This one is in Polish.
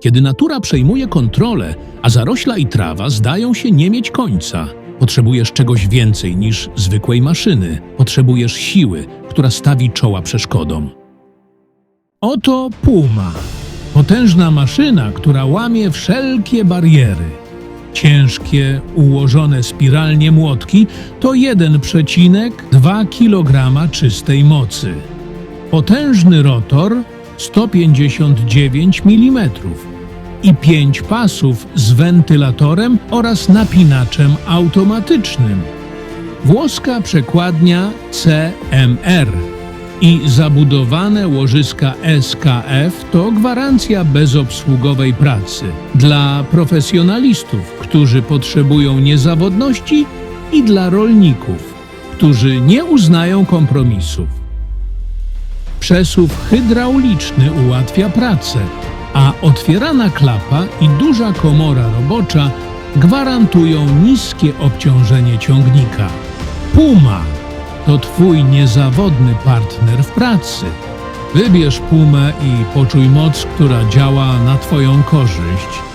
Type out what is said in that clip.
Kiedy natura przejmuje kontrolę, a zarośla i trawa zdają się nie mieć końca, potrzebujesz czegoś więcej niż zwykłej maszyny. Potrzebujesz siły, która stawi czoła przeszkodom. Oto Puma. Potężna maszyna, która łamie wszelkie bariery. Ciężkie, ułożone spiralnie młotki to 1,2 kg czystej mocy. Potężny rotor 159 mm i pięć pasów z wentylatorem oraz napinaczem automatycznym. Włoska przekładnia CMR i zabudowane łożyska SKF to gwarancja bezobsługowej pracy dla profesjonalistów, którzy potrzebują niezawodności i dla rolników, którzy nie uznają kompromisów. Przesuw hydrauliczny ułatwia pracę, a otwierana klapa i duża komora robocza gwarantują niskie obciążenie ciągnika. Puma to Twój niezawodny partner w pracy. Wybierz Pumę i poczuj moc, która działa na Twoją korzyść.